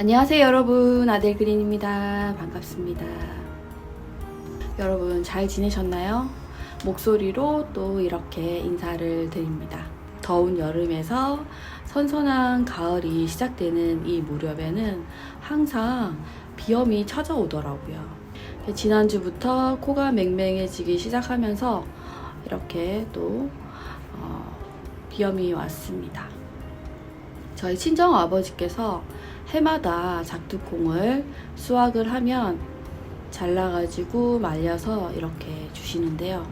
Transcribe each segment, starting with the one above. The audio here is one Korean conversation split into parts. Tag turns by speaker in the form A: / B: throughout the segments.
A: 안녕하세요 여러분. 아델 그린입니다. 반갑습니다. 여러분 잘 지내셨나요? 목소리로 또 이렇게 인사를 드립니다. 더운 여름에서 선선한 가을이 시작되는 이 무렵에는 항상 비염이 찾아오더라고요. 지난주부터 코가 맹맹해지기 시작하면서 이렇게 또 어, 비염이 왔습니다. 저희 친정 아버지께서 해마다 작두콩을 수확을 하면 잘라가지고 말려서 이렇게 주시는데요.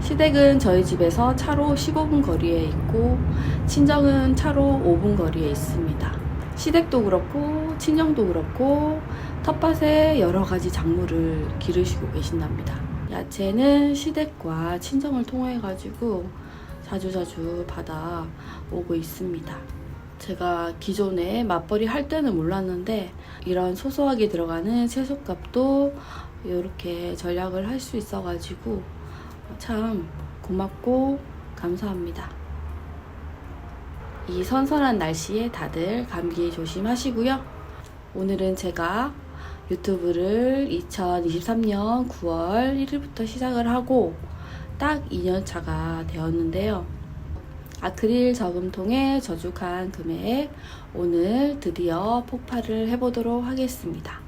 A: 시댁은 저희 집에서 차로 15분 거리에 있고 친정은 차로 5분 거리에 있습니다. 시댁도 그렇고 친정도 그렇고 텃밭에 여러 가지 작물을 기르시고 계신답니다. 야채는 시댁과 친정을 통해 가지고 자주자주 받아 오고 있습니다. 제가 기존에 맞벌이 할 때는 몰랐는데 이런 소소하게 들어가는 채소값도 이렇게 전략을 할 수 있어가지고 참 고맙고 감사합니다. 이 선선한 날씨에 다들 감기 조심하시고요. 오늘은 제가 유튜브를 2023년 9월 1일부터 시작을 하고 딱 2년 차가 되었는데요. 아크릴 저금통에 저축한 금액 오늘 드디어 폭발을 해보도록 하겠습니다.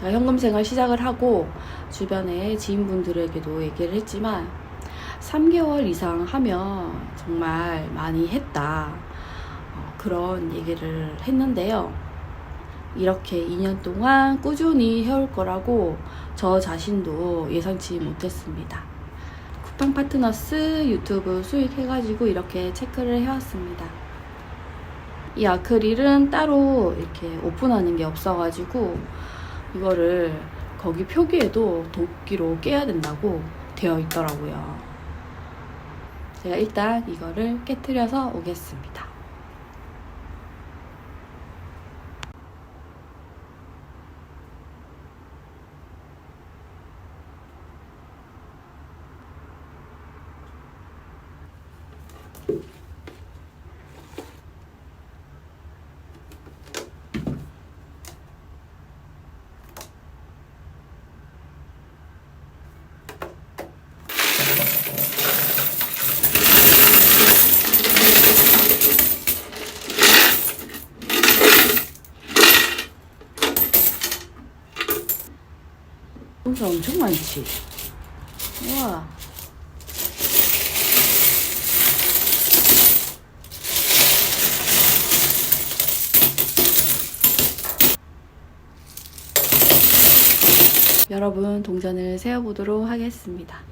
A: 제가 현금 생활 시작을 하고 주변의 지인분들에게도 얘기를 했지만 3개월 이상 하면 정말 많이 했다. 어, 그런 얘기를 했는데요. 이렇게 2년 동안 꾸준히 해올 거라고 저 자신도 예상치 못했습니다. 쿠팡 파트너스 유튜브 수익 해가지고 이렇게 체크를 해왔습니다. 이 아크릴은 따로 이렇게 오픈하는 게 없어가지고 이거를 거기 표기에도 도끼로 깨야 된다고 되어 있더라고요. 제가 일단 이거를 깨뜨려서 오겠습니다. 용서 엄청 많지? 우와. 여러분 동전을 세어보도록 하겠습니다.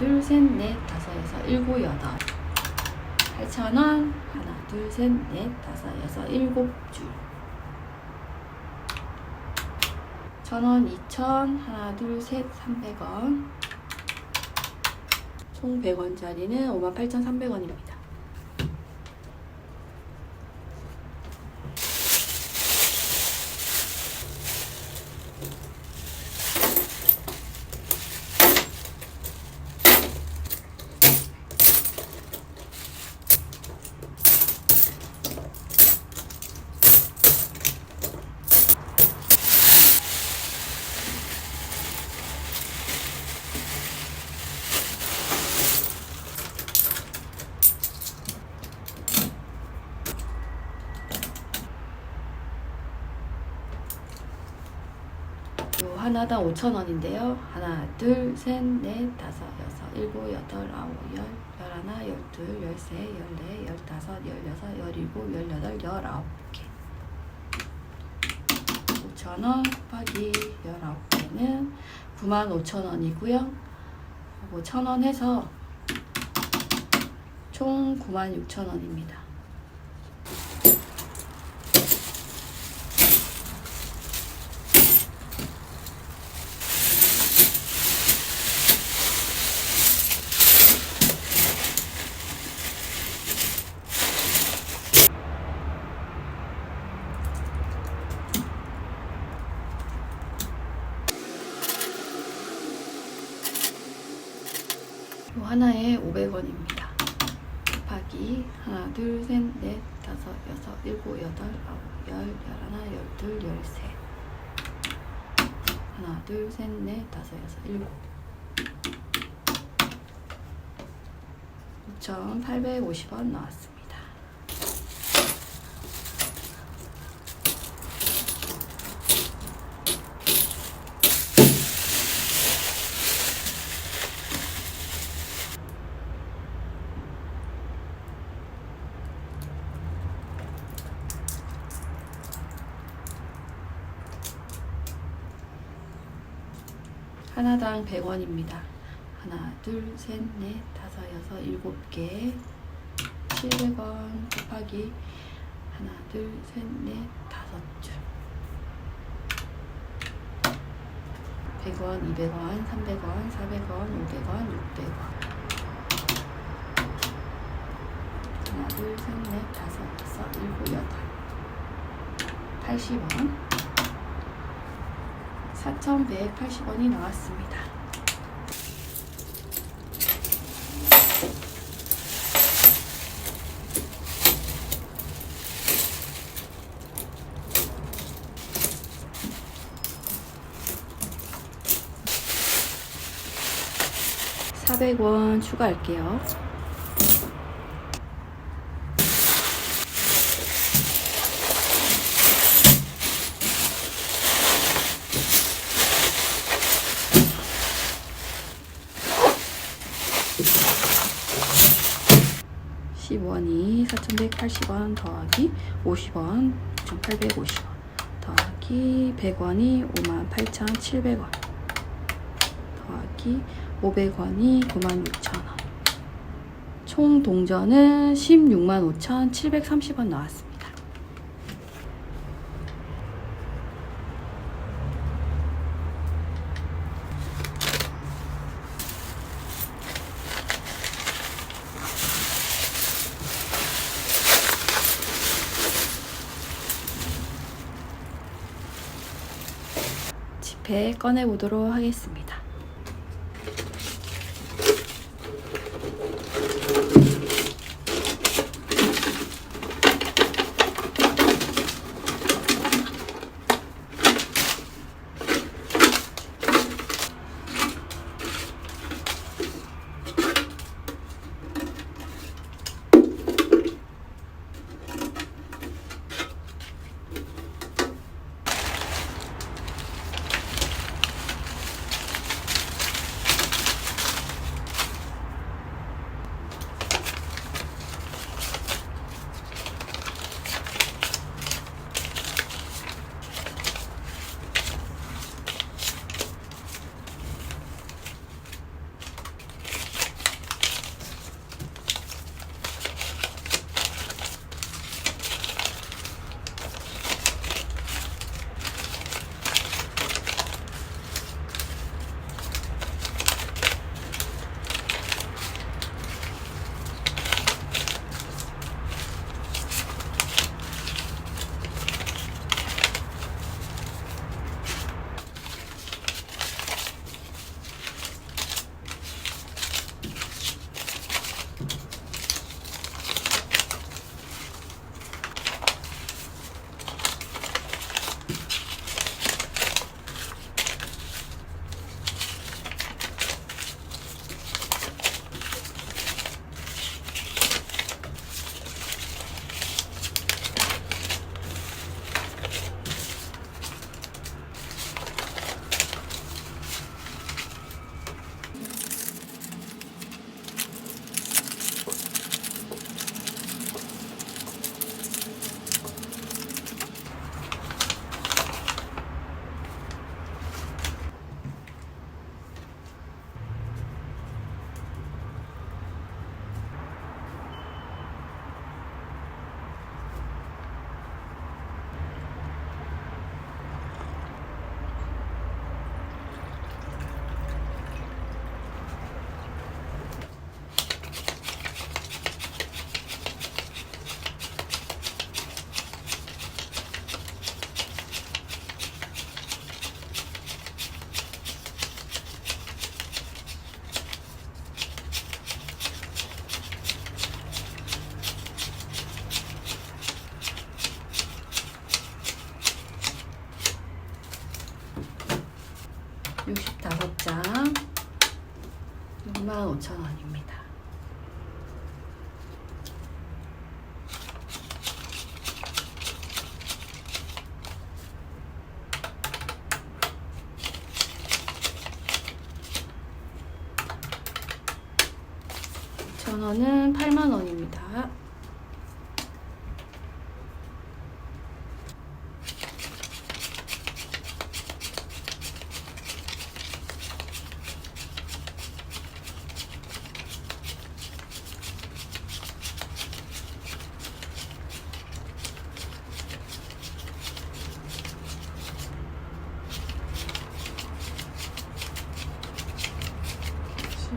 A: 둘, 셋, 넷, 다섯, 여섯, 일곱, 여덟. 8,000원. 하나, 둘, 셋, 넷, 다섯, 여섯, 일곱 줄. 1,000원, 2,000. 하나, 둘, 셋, 300원. 총 100원짜리는 58,300원입니다. 요 하나당 5,000원인데요. 하나, 둘, 셋, 넷, 다섯, 여섯, 일곱, 여덟, 아홉, 열, 열하나, 열둘, 열세, 열네, 열다섯, 열여섯, 열일곱, 열여덟, 열아홉 개. 5,000원 곱하기 19개는 95,000원이고요. 5,000원 해서 총 96,000원입니다. 요 하나에 500원입니다. 곱하기 하나, 둘, 셋, 넷, 다섯, 여섯, 일곱, 여덟, 아홉, 열, 열하나, 열둘, 열세. 하나, 둘, 셋, 넷, 다섯, 여섯, 일곱. 6,850원 나왔습니다. 하나당 100원입니다. 하나, 둘, 셋, 넷, 다섯, 여섯, 일곱 개. 700원 곱하기 하나, 둘, 셋, 넷, 다섯 줄. 100원, 200원, 300원, 400원, 500원, 600원. 하나, 둘, 셋, 넷, 다섯, 여섯, 일곱, 여덟. 80원. 4,180원이 나왔습니다. (400원) 추가할게요. (10원이) (4,180원) 더하기 (50원) (6,850원) 더하기 (100원이) (58,700원) 더하기 500원이 96,000원. 총 동전은 16만 5,730원 나왔습니다. 지폐 꺼내 보도록 하겠습니다. 전원은 8만원입니다.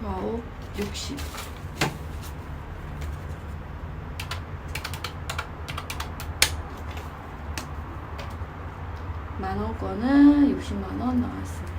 A: 와우 60 만원권은 60만원 나왔습니다.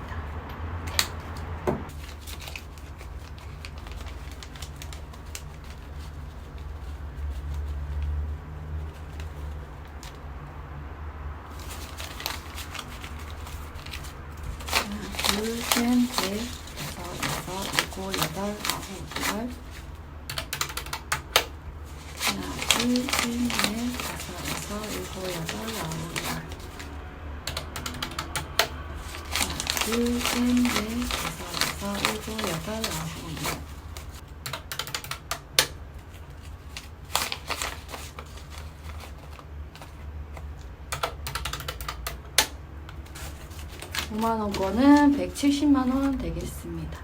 A: 둘, 셋, 넷, 다섯, 여섯, 일곱, 여덟, 아홉, 열. 하나, 둘, 셋, 넷, 다섯, 여섯, 일곱, 여덟, 아홉, 열. 하나, 둘, 셋, 넷, 다섯, 여섯, 일곱, 여덟, 아홉, 열. 오만원 거는 170만 원 되겠습니다.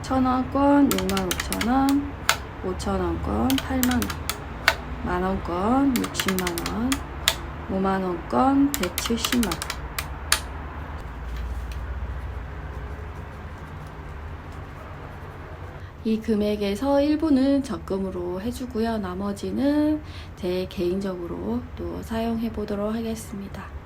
A: 천 원권 6만 5천 원, 5천 원권 8만 원, 만 원권 60만 원, 5만 원권 170만 원. 이 금액에서 일부는 적금으로 해주고요. 나머지는 제 개인적으로 또 사용해 보도록 하겠습니다.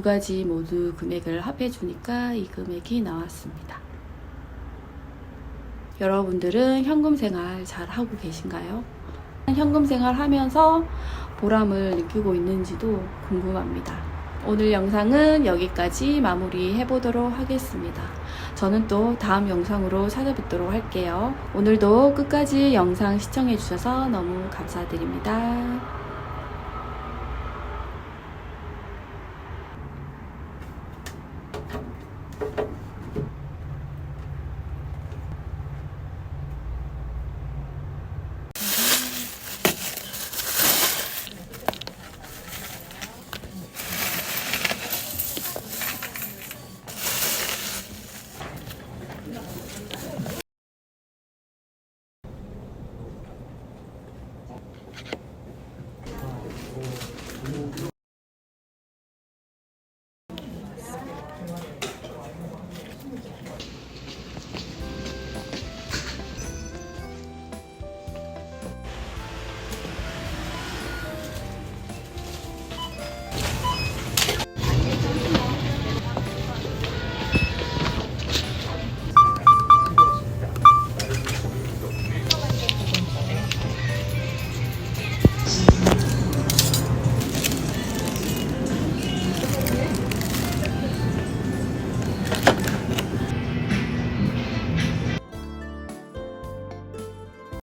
A: 두 가지 모두 금액을 합해 주니까 이 금액이 나왔습니다. 여러분들은 현금 생활 잘 하고 계신가요? 현금 생활 하면서 보람을 느끼고 있는지도 궁금합니다. 오늘 영상은 여기까지 마무리 해보도록 하겠습니다. 저는 또 다음 영상으로 찾아뵙도록 할게요. 오늘도 끝까지 영상 시청해주셔서 너무 감사드립니다.